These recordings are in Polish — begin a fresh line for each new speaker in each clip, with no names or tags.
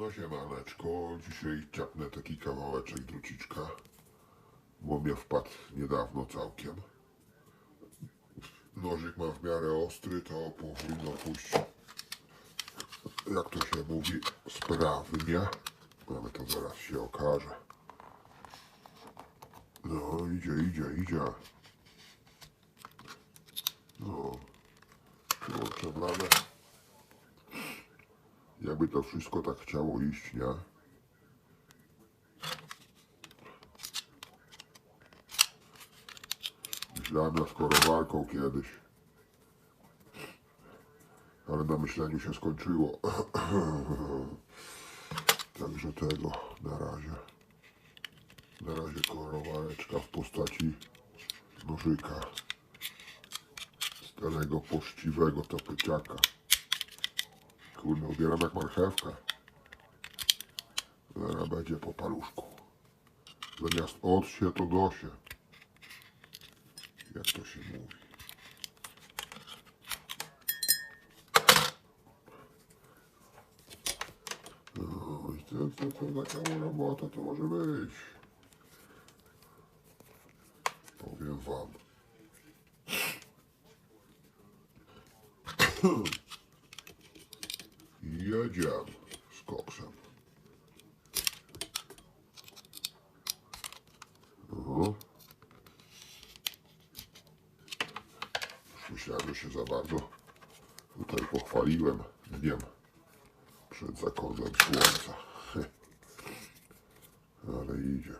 No siemaneczko, dzisiaj ciapnę taki kawałeczek druciczka, bo mnie wpadł niedawno całkiem. Nożyk mam w miarę ostry, to powinno pójść, jak to się mówi, sprawnie, ale to zaraz się okaże. No, idzie, idzie, idzie. No, przyłączę bramę. Jakby to wszystko tak chciało iść, nie? Myślałem nad korowarką kiedyś. Ale na myśleniu się skończyło. Także tego na razie. Na razie korowareczka w postaci nożyka. Starego, poczciwego tapeciaka. Kurde, ubieram jak marchewkę. Zaraz będzie po paluszku. Zamiast od się to do się. Jak to się mówi. No i to, to, to taka robota to może być. Powiem wam. Jedziemy z koksem. Myślałem, że się za bardzo tutaj pochwaliłem dniem przed zachodem słońca. Ale idzie.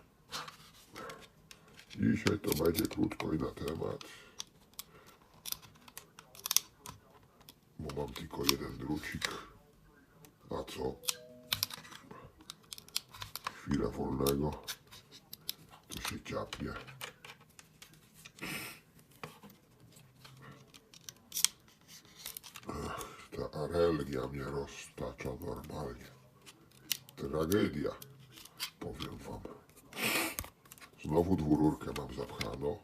Dzisiaj to będzie krótko i na temat. Bo mam tylko jeden drucik. Co? Chwilę wolnego. To się ciapnie. Ta alergia mnie roztacza normalnie. Tragedia, powiem wam. Znowu dwururkę mam zapchaną.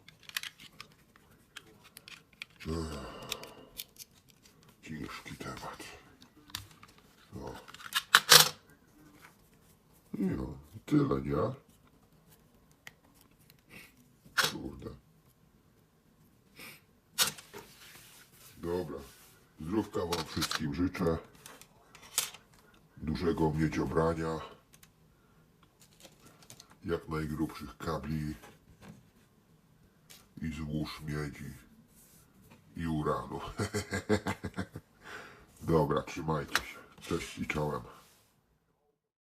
Ech, ciężki temat. No. I no, tyle, nie? Kurde. Dobra. Zdrówka wam wszystkim życzę. Dużego miedziobrania. Jak najgrubszych kabli. I złóż miedzi. I uranu. Dobra, trzymajcie się. Cześć i czołem.